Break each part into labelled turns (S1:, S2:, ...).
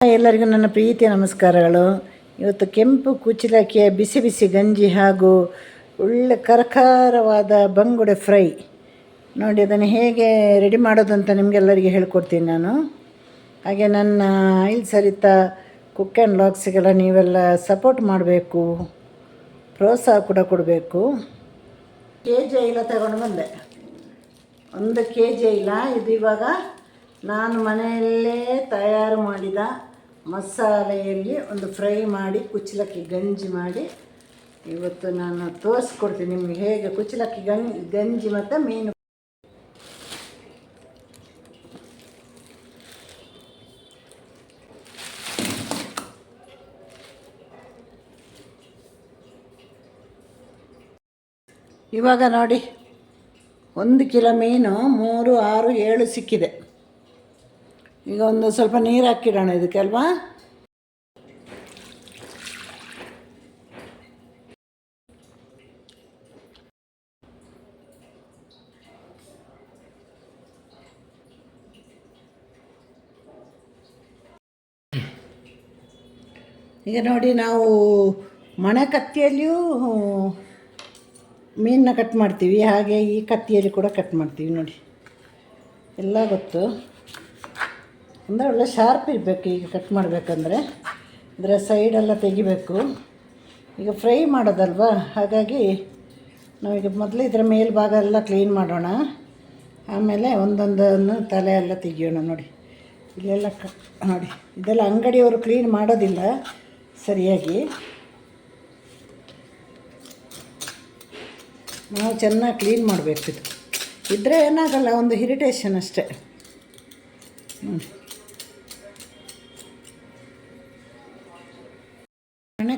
S1: ಎಲ್ಲರಿಗೂ ನನ್ನ ಪ್ರೀತಿಯ ನಮಸ್ಕಾರಗಳು. ಇವತ್ತು ಕೆಂಪು ಕುಚಿಲಕ್ಕಿಯ ಬಿಸಿ ಬಿಸಿ ಗಂಜಿ ಹಾಗೂ ಒಳ್ಳೆ ಕರಕರವಾದ ಬಂಗುಡೆ ಫ್ರೈ. ನೋಡಿ, ಅದನ್ನು ಹೇಗೆ ರೆಡಿ ಮಾಡೋದು ಅಂತ ನಿಮಗೆಲ್ಲರಿಗೆ ಹೇಳ್ಕೊಡ್ತೀನಿ ನಾನು. ಹಾಗೆ ನನ್ನ ಆಯಿಲ್ ಸರಿತ ಕುಕ್ ಆ್ಯಂಡ್ ಲಾಗ್ಸಿಗೆಲ್ಲ ನೀವೆಲ್ಲ ಸಪೋರ್ಟ್ ಮಾಡಬೇಕು. ಪ್ರೋತ್ಸಾಹ ಕೂಡ ಕೊಡಬೇಕು. ಕೆ ಜಿ ಐಲ ತಗೊಂಡು ಬಂದೆ. ಒಂದು ಕೆ ಜಿ ಇಲ್ಲ ಇದು ಇವಾಗ ನಾನು ಮನೆಯಲ್ಲೇ ತಯಾರು ಮಾಡಿದ ಮಸಾಲೆಯಲ್ಲಿ ಒಂದು ಫ್ರೈ ಮಾಡಿ ಕುಚ್ಚಲಕ್ಕಿ ಗಂಜಿ ಮಾಡಿ. ಇವತ್ತು ನಾನು ತೋರಿಸ್ಕೊಡ್ತೀನಿ ನಿಮಗೆ ಹೇಗೆ ಕುಚ್ಚಲಕ್ಕಿ ಗಂ, ಗಂಜಿ ಮತ್ತು ಮೀನು. ಇವಾಗ ನೋಡಿ, ಒಂದು ಕಿಲೋ ಮೀನು ಮೂರು, ಆರು, ಏಳು ಸಿಕ್ಕಿದೆ. ಈಗ ಒಂದು ಸ್ವಲ್ಪ ನೀರು ಹಾಕಿಡೋಣ ಇದಕ್ಕೆ ಅಲ್ವಾ? ಈಗ ನೋಡಿ ನಾವು ಮಣೆ ಕತ್ತಿಯಲ್ಲಿಯೂ ಮೀನನ್ನ ಕಟ್ ಮಾಡ್ತೀವಿ. ಹಾಗೆ ಈ ಕತ್ತಿಯಲ್ಲಿ ಕೂಡ ಕಟ್ ಮಾಡ್ತೀವಿ ನೋಡಿ. ಎಲ್ಲ ಗೊತ್ತು. ಅಂದರೆ ಒಳ್ಳೆ ಶಾರ್ಪ್ ಇರಬೇಕು ಈಗ ಕಟ್ ಮಾಡಬೇಕಂದ್ರೆ. ಇದರ ಸೈಡೆಲ್ಲ ತೆಗಿಬೇಕು. ಈಗ ಫ್ರೈ ಮಾಡೋದಲ್ವ? ಹಾಗಾಗಿ ನಾವೀಗ ಮೊದಲು ಇದರ ಮೇಲ್ಭಾಗ ಎಲ್ಲ ಕ್ಲೀನ್ ಮಾಡೋಣ. ಆಮೇಲೆ ಒಂದೊಂದನ್ನು ತಲೆ ಎಲ್ಲ ತೆಗಿಯೋಣ ನೋಡಿ. ಇಲ್ಲೆಲ್ಲ ಕ, ನೋಡಿ, ಇದೆಲ್ಲ ಅಂಗಡಿಯವರು ಕ್ಲೀನ್ ಮಾಡೋದಿಲ್ಲ ಸರಿಯಾಗಿ. ನಾವು ಚೆನ್ನಾಗಿ ಕ್ಲೀನ್ ಮಾಡಬೇಕು ಇದು. ಇದ್ದರೆ ಏನಾಗಲ್ಲ, ಒಂದು ಇರಿಟೇಷನ್ ಅಷ್ಟೇ. ಹ್ಞೂ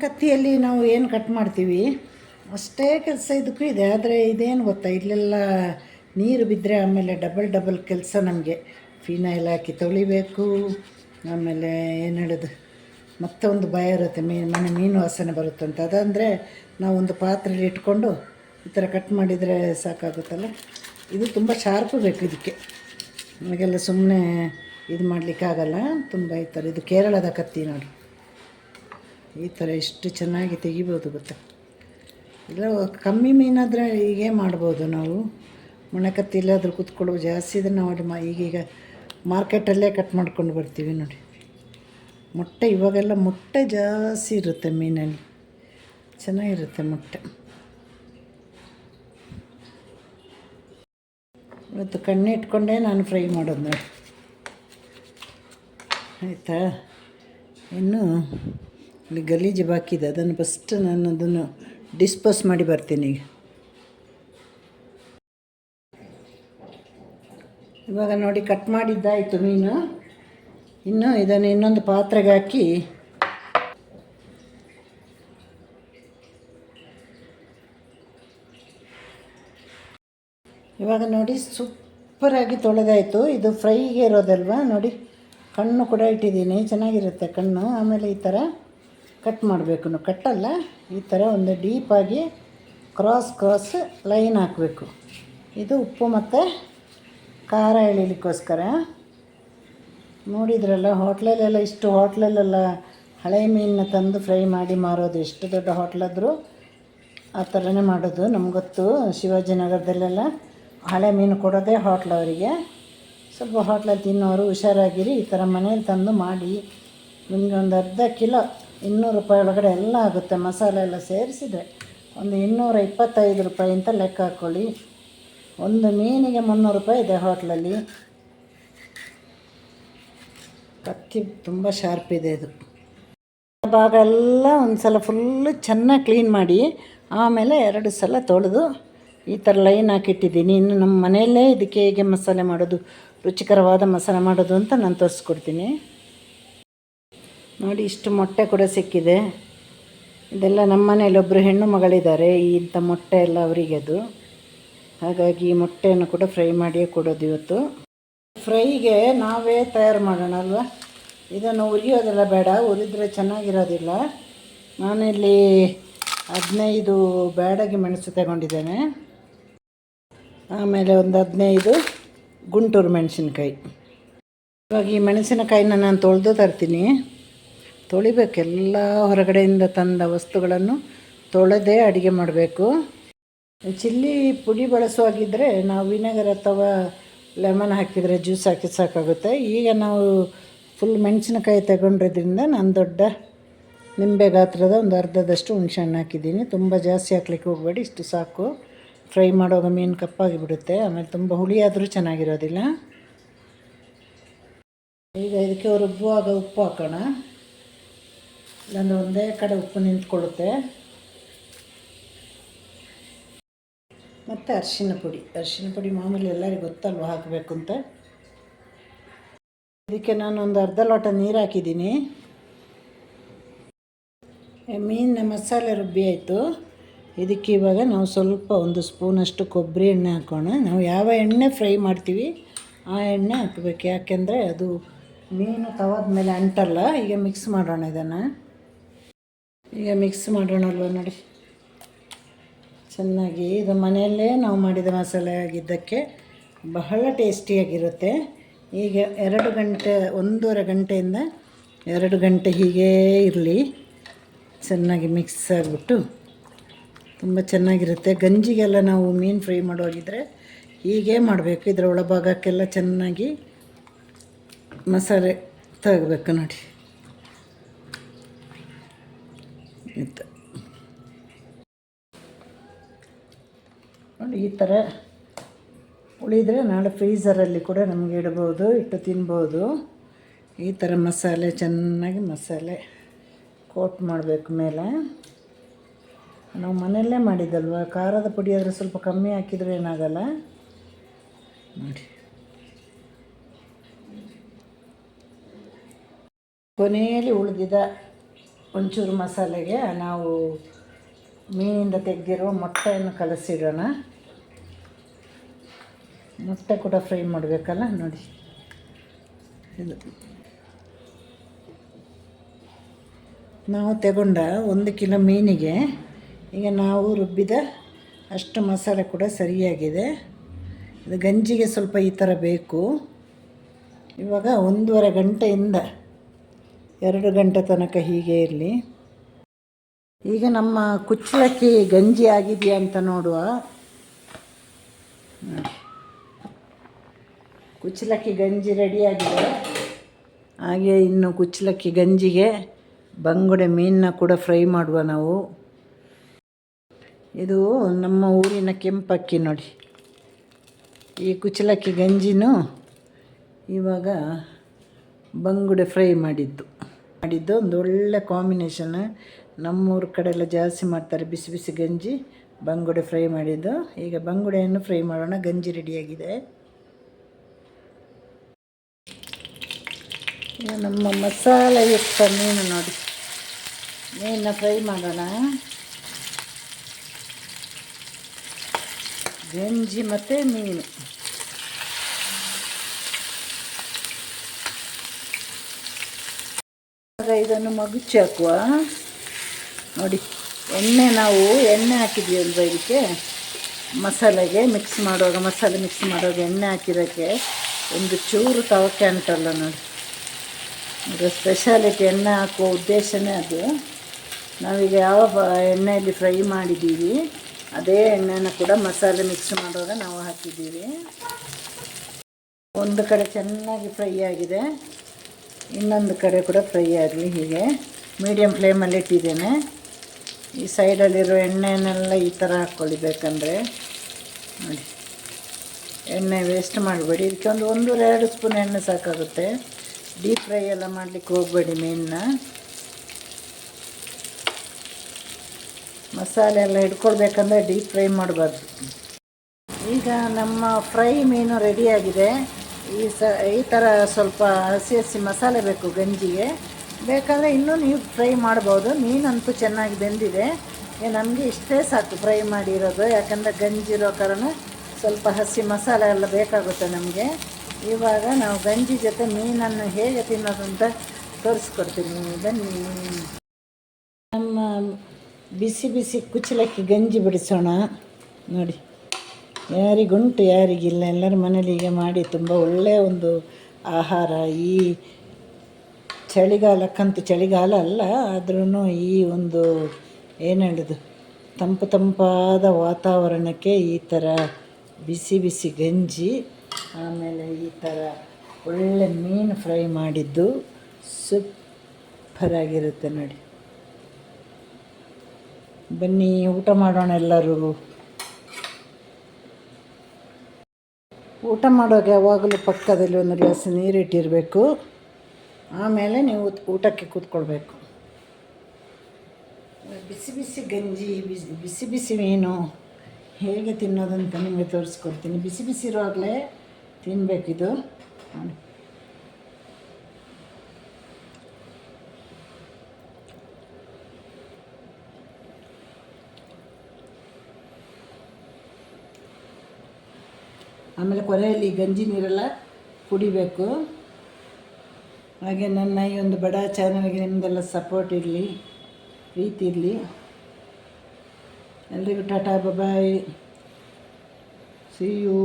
S1: ಕತ್ತಿಯಲ್ಲಿ ನಾವು ಏನು ಕಟ್ ಮಾಡ್ತೀವಿ? ಅಷ್ಟೇ ಕೆಲಸ ಇದಕ್ಕೂ ಇದೆ. ಆದರೆ ಇದೇನು ಗೊತ್ತಾ? ಇಲ್ಲೆಲ್ಲ ನೀರು ಬಿದ್ದರೆ ಆಮೇಲೆ ಡಬಲ್ ಡಬಲ್ ಕೆಲಸ ನಮಗೆ. ಫಿನೈಲ್ ಹಾಕಿ ತೊಳಿಬೇಕು. ಆಮೇಲೆ ಏನು ಹೇಳೋದು? ಮತ್ತೆ ಒಂದು ಭಯ ಇರುತ್ತೆ. ಮೀನು ಮನೆ ಮೀನು ವಾಸನೆ ಬರುತ್ತಂತ ಅದಂದರೆ ನಾವು ಒಂದು ಪಾತ್ರೆಯಲ್ಲಿ ಇಟ್ಕೊಂಡು ಈ ಥರ ಕಟ್ ಮಾಡಿದರೆ ಸಾಕಾಗುತ್ತಲ್ಲ? ಇದು ತುಂಬ ಶಾರ್ಪು ಬೇಕು ಇದಕ್ಕೆ. ನಮಗೆಲ್ಲ ಸುಮ್ಮನೆ ಇದು ಮಾಡಲಿಕ್ಕಾಗಲ್ಲ. ತುಂಬ ಈ ಥರ ಇದು ಕೇರಳದ ಕತ್ತಿ ನೋಡಿ. ಈ ಥರ ಎಷ್ಟು ಚೆನ್ನಾಗಿ ತೆಗಿಬೋದು ಗೊತ್ತಾ? ಇಲ್ಲ, ಕಮ್ಮಿ ಮೀನಾದರೆ ಹೀಗೆ ಮಾಡ್ಬೋದು ನಾವು. ಮೊಣಕತ್ತಿ ಇಲ್ಲಾದರೂ ಕೂತ್ಕೊಳ್ಳೋ ಜಾಸ್ತಿ ಇದನ್ನು ನೋಡಿ ಮಾ, ಈಗೀಗ ಮಾರ್ಕೆಟಲ್ಲೇ ಕಟ್ ಮಾಡ್ಕೊಂಡು ಬರ್ತೀವಿ ನೋಡಿ. ಮೊಟ್ಟೆ ಇವಾಗೆಲ್ಲ ಮೊಟ್ಟೆ ಜಾಸ್ತಿ ಇರುತ್ತೆ ಮೀನಲ್ಲಿ. ಚೆನ್ನಾಗಿರುತ್ತೆ ಮೊಟ್ಟೆ. ಇವತ್ತು ಕಣ್ಣಿಟ್ಕೊಂಡೇ ನಾನು ಫ್ರೈ ಮಾಡೋದು ನೋಡಿ. ಆಯಿತಾ? ಇನ್ನು ಇಲ್ಲಿ ಗಲೀಜು ಬಾಕಿದೆ ಅದನ್ನು ಫಸ್ಟ್ ನಾನು ಅದನ್ನು ಡಿಸ್ಪೋಸ್ ಮಾಡಿ ಬರ್ತೀನಿ. ಇವಾಗ ನೋಡಿ ಕಟ್ ಮಾಡಿದ್ದಾಯಿತು ಮೀನು. ಇನ್ನು ಇದನ್ನು ಇನ್ನೊಂದು ಪಾತ್ರೆಗೆ ಹಾಕಿ. ಇವಾಗ ನೋಡಿ ಸೂಪರಾಗಿ ತೊಳೆದಾಯಿತು. ಇದು ಫ್ರೈಗೆ ಇರೋದಲ್ವಾ? ನೋಡಿ, ಕಣ್ಣು ಕೂಡ ಇಟ್ಟಿದ್ದೀನಿ. ಚೆನ್ನಾಗಿರುತ್ತೆ ಕಣ್ಣು. ಆಮೇಲೆ ಈ ಥರ ಕಟ್ ಮಾಡಬೇಕು. ಕಟ್ಟಲ್ಲ, ಈ ಥರ ಒಂದು ಡೀಪಾಗಿ ಕ್ರಾಸ್ ಕ್ರಾಸ್ ಲೈನ್ ಹಾಕಬೇಕು. ಇದು ಉಪ್ಪು ಮತ್ತು ಖಾರ ಎಳಿಲಿಕ್ಕೋಸ್ಕರ. ನೋಡಿದ್ರಲ್ಲ ಹೋಟ್ಲಲ್ಲೆಲ್ಲ ಇಷ್ಟು ಹೋಟ್ಲಲ್ಲೆಲ್ಲ ಹಳೆ ಮೀನನ್ನ ತಂದು ಫ್ರೈ ಮಾಡಿ ಮಾರೋದು. ಎಷ್ಟು ದೊಡ್ಡ ಹೋಟ್ಲಾದರೂ ಆ ಥರನೇ ಮಾಡೋದು. ನಮ್ಗೆ ಗೊತ್ತು, ಶಿವಾಜಿನಗರದಲ್ಲೆಲ್ಲ ಹಳೆ ಮೀನು ಕೊಡೋದೇ ಹೋಟ್ಲವರಿಗೆ ಸ್ವಲ್ಪ ಹೋಟ್ಲಲ್ಲಿ ತಿನ್ನೋರು ಹುಷಾರಾಗಿರಿ, ಈ ಥರ ಮನೇಲಿ ತಂದು ಮಾಡಿ. ನಿಮಗೆ ಒಂದು ಅರ್ಧ ಕಿಲೋ ಇನ್ನೂರು ರೂಪಾಯಿ ಒಳಗಡೆ ಎಲ್ಲ ಆಗುತ್ತೆ. ಮಸಾಲೆ ಎಲ್ಲ ಸೇರಿಸಿದರೆ ಒಂದು ಇನ್ನೂರ ಇಪ್ಪತ್ತೈದು ರೂಪಾಯಿ ಅಂತ ಲೆಕ್ಕ ಹಾಕ್ಕೊಳ್ಳಿ ಒಂದು ಮೀನಿಗೆ ಮುನ್ನೂರು ರೂಪಾಯಿ ಇದೆ ಹೋಟ್ಲಲ್ಲಿ. ಕತ್ತಿ ತುಂಬ ಶಾರ್ಪ್ ಇದೆ ಇದು. ಭಾಗ ಎಲ್ಲ ಒಂದು ಸಲ ಫುಲ್ಲು ಚೆನ್ನಾಗಿ ಕ್ಲೀನ್ ಮಾಡಿ ಆಮೇಲೆ ಎರಡು ಸಲ ತೊಳೆದು ಈ ಥರ ಲೈನ್ ಹಾಕಿಟ್ಟಿದ್ದೀನಿ. ಇನ್ನು ನಮ್ಮ ಮನೆಯಲ್ಲೇ ಇದಕ್ಕೆ ಹೇಗೆ ಮಸಾಲೆ ಮಾಡೋದು, ರುಚಿಕರವಾದ ಮಸಾಲೆ ಮಾಡೋದು ಅಂತ ನಾನು ತೋರಿಸ್ಕೊಡ್ತೀನಿ. ನೋಡಿ, ಇಷ್ಟು ಮೊಟ್ಟೆ ಕೂಡ ಸಿಕ್ಕಿದೆ. ಇದೆಲ್ಲ ನಮ್ಮ ಮನೇಲಿ ಒಬ್ಬರು ಹೆಣ್ಣು ಮಗಳಿದ್ದಾರೆ. ಈ ಇಂಥ ಮೊಟ್ಟೆ ಎಲ್ಲ ಅವರಿಗೆ ಅದು. ಹಾಗಾಗಿ ಈ ಮೊಟ್ಟೆಯನ್ನು ಕೂಡ ಫ್ರೈ ಮಾಡಿಯೇ ಕೊಡೋದು ಇವತ್ತು. ಫ್ರೈಗೆ ನಾವೇ ತಯಾರು ಮಾಡೋಣ ಅಲ್ವಾ? ಇದನ್ನು ಉರಿಯೋದೆಲ್ಲ ಬೇಡ. ಉರಿದ್ರೆ ಚೆನ್ನಾಗಿರೋದಿಲ್ಲ. ನಾನಿಲ್ಲಿ ಹದಿನೈದು ಬ್ಯಾಡಗಿ ಮೆಣಸು ತಗೊಂಡಿದ್ದೇನೆ. ಆಮೇಲೆ ಒಂದು ಹದಿನೈದು ಗುಂಟೂರು ಮೆಣಸಿನಕಾಯಿ. ಇವಾಗ ಈ ಮೆಣಸಿನಕಾಯಿನ ನಾನು ತೊಳೆದು ತರ್ತೀನಿ. ತೊಳಿಬೇಕು. ಎಲ್ಲ ಹೊರಗಡೆಯಿಂದ ತಂದ ವಸ್ತುಗಳನ್ನು ತೊಳೆದೇ ಅಡುಗೆ ಮಾಡಬೇಕು. ಚಿಲ್ಲಿ ಪುಡಿ ಬಳಸುವಾಗಿದ್ದರೆ ನಾವು ವಿನೆಗರ್ ಅಥವಾ ಲೆಮನ್ ಹಾಕಿದರೆ ಜ್ಯೂಸ್ ಹಾಕಿ ಸಾಕಾಗುತ್ತೆ. ಈಗ ನಾವು ಫುಲ್ ಮೆಣಸಿನಕಾಯಿ ತಗೊಂಡಿರೋದ್ರಿಂದ ನಾನು ದೊಡ್ಡ ನಿಂಬೆ ಗಾತ್ರದ ಒಂದು ಅರ್ಧದಷ್ಟು ಹುಣಸೆಹಣ್ಣು ಹಾಕಿದ್ದೀನಿ. ತುಂಬ ಜಾಸ್ತಿ ಹಾಕ್ಲಿಕ್ಕೆ ಹೋಗಬೇಡಿ, ಇಷ್ಟು ಸಾಕು. ಫ್ರೈ ಮಾಡುವಾಗ ಮೀನು ಕಪ್ಪಾಗಿ ಬಿಡುತ್ತೆ ಆಮೇಲೆ ತುಂಬ ಹುಳಿ ಆದರೂ ಚೆನ್ನಾಗಿರೋದಿಲ್ಲ. ಈಗ ಇದಕ್ಕೆ ರುಬ್ಬುವಾಗ ಉಪ್ಪು ಹಾಕೋಣ. ಇಲ್ಲಾಂದ್ರೆ ಒಂದೇ ಕಡೆ ಉಪ್ಪು ನಿಂತ್ಕೊಳ್ಳುತ್ತೆ. ಮತ್ತು ಅರಿಶಿನ ಪುಡಿ. ಅರಿಶಿನ ಪುಡಿ ಮಾಮೂಲಿ ಎಲ್ಲರಿಗೂ ಗೊತ್ತಲ್ವ ಹಾಕಬೇಕು ಅಂತ ಇದಕ್ಕೆ ನಾನು ಒಂದು ಅರ್ಧ ಲೋಟ ನೀರು ಹಾಕಿದ್ದೀನಿ. ಮೀನಿನ ಮಸಾಲೆ ರುಬ್ಬಿ ಆಯಿತು. ಇದಕ್ಕೆ ಇವಾಗ ನಾವು ಸ್ವಲ್ಪ ಒಂದು ಸ್ಪೂನಷ್ಟು ಕೊಬ್ಬರಿ ಎಣ್ಣೆ ಹಾಕೋಣ. ನಾವು ಯಾವ ಎಣ್ಣೆ ಫ್ರೈ ಮಾಡ್ತೀವಿ ಆ ಎಣ್ಣೆ ಹಾಕಬೇಕು. ಯಾಕೆಂದರೆ ಅದು ಮೀನು ತವಾದ ಮೇಲೆ ಅಂಟಲ್ಲ, ಈಗ ಮಿಕ್ಸ್ ಮಾಡೋಣ ಇದನ್ನು. ಈಗ ಮಿಕ್ಸ್ ಮಾಡೋಣಲ್ವ ನೋಡಿ. ಚೆನ್ನಾಗಿ ಇದು ಮನೆಯಲ್ಲೇ ನಾವು ಮಾಡಿದ ಮಸಾಲೆ ಆಗಿದ್ದಕ್ಕೆ ಬಹಳ ಟೇಸ್ಟಿಯಾಗಿರುತ್ತೆ ಈಗ ಎರಡು ಗಂಟೆ, ಒಂದೂವರೆ ಗಂಟೆಯಿಂದ ಎರಡು ಗಂಟೆ ಹೀಗೇ ಇರಲಿ. ಚೆನ್ನಾಗಿ ಮಿಕ್ಸ್ ಆಗಿಬಿಟ್ಟು ತುಂಬ ಚೆನ್ನಾಗಿರುತ್ತೆ. ಗಂಜಿಗೆಲ್ಲ ನಾವು ಮೀನು ಫ್ರೈ ಮಾಡುವಾಗಿದ್ದರೆ ಹೀಗೆ ಮಾಡಬೇಕು. ಇದರ ಒಳಭಾಗಕ್ಕೆಲ್ಲ ಚೆನ್ನಾಗಿ ಮಸಾಲೆ ತೆಗಬೇಕು ನೋಡಿ. ಇತ್ತು ನೋಡಿ, ಈ ಥರ ಉಳಿದರೆ ನಾಳೆ ಫ್ರೀಝರಲ್ಲಿ ಕೂಡ ನಮಗೆ ಇಡ್ಬೋದು, ಇಟ್ಟು ತಿನ್ಬೋದು. ಈ ಥರ ಮಸಾಲೆ, ಚೆನ್ನಾಗಿ ಮಸಾಲೆ ಕೋಟ್ ಮಾಡಬೇಕು ಮೇಲೆ. ನಾವು ಮನೆಯಲ್ಲೇ ಮಾಡಿದ್ದಲ್ವ? ಖಾರದ ಪುಡಿ ಆದರೆ ಸ್ವಲ್ಪ ಕಮ್ಮಿ ಹಾಕಿದರೆ ಏನಾಗಲ್ಲ? ನೋಡಿ. ಕೊನೆಯಲ್ಲಿ ಉಳಿದಿದ ಒಂಚೂರು ಮಸಾಲೆಗೆ ನಾವು ಮೀನಿಂದ ತೆಗೆದಿರೋ ಮೊಟ್ಟೆಯನ್ನು ಕಲಸಿಡೋಣ. ಮೊಟ್ಟೆ ಕೂಡ ಫ್ರೈ ಮಾಡಬೇಕಲ್ಲ, ನೋಡಿ. ಇದು. ನಾವು ತಗೊಂಡ ಒಂದು ಕಿಲೋ ಮೀನಿಗೆ ಈಗ ನಾವು ರುಬ್ಬಿದ ಅಷ್ಟು ಮಸಾಲೆ ಕೂಡ ಸರಿಯಾಗಿದೆ. ಇದು ಗಂಜಿಗೆ ಸ್ವಲ್ಪ ಈ ಥರ ಬೇಕು. ಇವಾಗ ಒಂದೂವರೆ ಗಂಟೆಯಿಂದ ಎರಡು ಗಂಟೆ ತನಕ ಹೀಗೆ ಇರಲಿ. ಈಗ ನಮ್ಮ ಕುಚ್ಚಲಕ್ಕಿ ಗಂಜಿ ಆಗಿದೆಯಾ ಅಂತ ನೋಡುವ. ನೋಡಿ ಕುಚ್ಚಲಕ್ಕಿ ಗಂಜಿ ರೆಡಿಯಾಗಿದೆ ಹಾಗೆ ಇನ್ನು ಕುಚ್ಚಲಕ್ಕಿ ಗಂಜಿಗೆ ಬಂಗುಡೆ ಮೀನನ್ನ ಕೂಡ ಫ್ರೈ ಮಾಡುವ ನಾವು. ಇದು ನಮ್ಮ ಊರಿನ ಕೆಂಪಕ್ಕಿ ನೋಡಿ. ಈ ಕುಚ್ಚಲಕ್ಕಿ ಗಂಜಿನೂ ಇವಾಗ ಬಂಗುಡೆ ಫ್ರೈ ಮಾಡಿದ್ದು. ಮಾಡಿದ್ದು, ಒಂದು ಒಳ್ಳೆ ಕಾಂಬಿನೇಷನ್ ನಮ್ಮೂರ ಕಡೆ ಎಲ್ಲ ಜಾಸ್ತಿ ಮಾಡ್ತಾರೆ ಬಿಸಿ ಬಿಸಿ ಗಂಜಿ. ಬಂಗುಡೆ ಫ್ರೈ ಮಾಡಿದ್ದು. ಈಗ ಬಂಗುಡೆಯನ್ನು ಫ್ರೈ ಮಾಡೋಣ. ಗಂಜಿ ರೆಡಿಯಾಗಿದೆ ನಮ್ಮ ಮಸಾಲೆಯುಕ್ತ ಮೀನು ನೋಡಿ. ಮೀನನ್ನ ಫ್ರೈ ಮಾಡೋಣ. ಗಂಜಿ ಮತ್ತು ಮೀನು. ಆಗ ಇದನ್ನು ಮಗುಚಿ ಹಾಕುವ ನೋಡಿ, ಎಣ್ಣೆ ನಾವು ಎಣ್ಣೆ ಹಾಕಿದ್ವಿ ಇದಕ್ಕೆ? ಮಸಾಲೆಗೆ ಮಿಕ್ಸ್ ಮಾಡುವಾಗ, ಮಸಾಲೆ ಮಿಕ್ಸ್ ಮಾಡುವಾಗ ಎಣ್ಣೆ ಹಾಕಿರೋಕ್ಕೆ ಒಂದು ಚೂರು ತವಕೆ ಅಂಟಲ್ಲ ನೋಡಿ. ಅದು ಸ್ಪೆಷಾಲಿಟಿ ಎಣ್ಣೆ ಹಾಕುವ ಉದ್ದೇಶನೇ ಅದು. ನಾವೀಗ ಯಾವ ಎಣ್ಣೆಯಲ್ಲಿ ಫ್ರೈ ಮಾಡಿದ್ದೀವಿ, ಅದೇ ಎಣ್ಣೆನ ಕೂಡ ಮಸಾಲೆ ಮಿಕ್ಸ್ ಮಾಡುವಾಗ ನಾವು ಹಾಕಿದ್ದೀವಿ. ಒಂದು ಕಡೆ ಚೆನ್ನಾಗಿ ಫ್ರೈ ಆಗಿದೆ. ಇನ್ನೊಂದು ಕಡೆ ಕೂಡ ಫ್ರೈ ಆಗಲಿ ಹೀಗೆ. ಮೀಡಿಯಮ್ ಫ್ಲೇಮಲ್ಲಿ ಇಟ್ಟಿದ್ದೇನೆ. ಈ ಸೈಡಲ್ಲಿರೋ ಎಣ್ಣೆನೆಲ್ಲ ಈ ಥರ ಹಾಕ್ಕೊಳ್ಳಿ ಬೇಕಂದರೆ ನೋಡಿ. ಎಣ್ಣೆ ವೇಸ್ಟ್ ಮಾಡಬೇಡಿ. ಇದಕ್ಕೆ ಒಂದು ಒಂದೂವರೆ ಎರಡು ಸ್ಪೂನ್ ಎಣ್ಣೆ ಸಾಕಾಗುತ್ತೆ. ಡೀಪ್ ಫ್ರೈ ಎಲ್ಲ ಮಾಡಲಿಕ್ಕೆ ಹೋಗಬೇಡಿ ಮೀನನ್ನ ಮಸಾಲೆ ಎಲ್ಲ ಹಿಡ್ಕೊಳ್ಬೇಕಂದ್ರೆ ಡೀಪ್ ಫ್ರೈ ಮಾಡಬಾರ್ದು. ಈಗ ನಮ್ಮ ಫ್ರೈ ಮೀನು ರೆಡಿಯಾಗಿದೆ ಈ ಸ, ಈ ಥರ ಸ್ವಲ್ಪ ಹಸಿ ಹಸಿ ಮಸಾಲೆ ಬೇಕು ಗಂಜಿಗೆ. ಬೇಕಾದರೆ ಇನ್ನೂ ನೀವು ಫ್ರೈ ಮಾಡ್ಬೋದು. ಮೀನಂತೂ ಚೆನ್ನಾಗಿ ಬೆಂದಿದೆ. ನಮಗೆ ಇಷ್ಟೇ ಸಾಕು ಫ್ರೈ ಮಾಡಿರೋದು. ಯಾಕಂದರೆ ಗಂಜಿ ಇರೋ ಕಾರಣ ಸ್ವಲ್ಪ ಹಸಿ ಮಸಾಲೆ ಎಲ್ಲ ಬೇಕಾಗುತ್ತೆ ನಮಗೆ. ಇವಾಗ ನಾವು ಗಂಜಿ ಜೊತೆ ಮೀನನ್ನು ಹೇಗೆ ತಿನ್ನೋದು ಅಂತ ತೋರಿಸ್ಕೊಡ್ತೀನಿ. ಬನ್ನಿ. ನಮ್ಮ ಬಿಸಿ ಬಿಸಿ ಕುಚ್ಚಲಕ್ಕಿ ಗಂಜಿ ಬಿಡಿಸೋಣ. ನೋಡಿ. ಯಾರಿಗುಂಟು, ಯಾರಿಗಿಲ್ಲ. ಎಲ್ಲರ ಮನೇಲಿ ಈಗ ಮಾಡಿ ತುಂಬ ಒಳ್ಳೆಯ ಒಂದು ಆಹಾರ. ಈ ಚಳಿಗಾಲಕ್ಕಂತೂ ಚಳಿಗಾಲ ಅಲ್ಲ ಆದ್ರೂ ಈ ಒಂದು, ಏನು ಹೇಳೋದು, ತಂಪು ತಂಪಾದ ವಾತಾವರಣಕ್ಕೆ ಈ ಥರ ಬಿಸಿ ಬಿಸಿ ಗಂಜಿ, ಆಮೇಲೆ ಈ ಥರ ಒಳ್ಳೆ ಮೀನು ಫ್ರೈ ಮಾಡಿದ್ದು ಸೂಪರಾಗಿರುತ್ತೆ ನೋಡಿ. ಬನ್ನಿ, ಊಟ ಮಾಡೋಣ ಎಲ್ಲರೂ. ಊಟ ಮಾಡುವಾಗ ಯಾವಾಗಲೂ ಪಕ್ಕದಲ್ಲಿ ಒಂದು ಗ್ಲಾಸ್ ನೀರಿಟ್ಟಿರಬೇಕು ಆಮೇಲೆ ನೀವು ಊಟಕ್ಕೆ ಕೂತ್ಕೊಳ್ಬೇಕು. ಬಿಸಿ ಬಿಸಿ ಗಂಜಿ, ಬಿಸಿ ಬಿಸಿ ಬಿಸಿ ಮೀನು ಹೇಗೆ ತಿನ್ನೋದಂತ ನಿಮಗೆ ತೋರಿಸ್ಕೊಡ್ತೀನಿ. ಬಿಸಿ ಬಿಸಿ ಇರುವಾಗಲೇ ತಿನ್ನಬೇಕಿದು ಆಮೇಲೆ ಕೊನೆಯಲ್ಲಿ ಗಂಜಿ ನೀರೆಲ್ಲ ಕುಡಿಬೇಕು. ಹಾಗೆ ನನ್ನ ಈ ಒಂದು ಬಡ ಚಾನಲ್ಗೆ ನಿಮ್ಮದೆಲ್ಲ ಸಪೋರ್ಟ್ ಇರಲಿ, ಪ್ರೀತಿ ಇರಲಿ. ಎಲ್ರಿಗೂ ಟಾಟಾ ಬಾಯ್ ಸಿ ಯು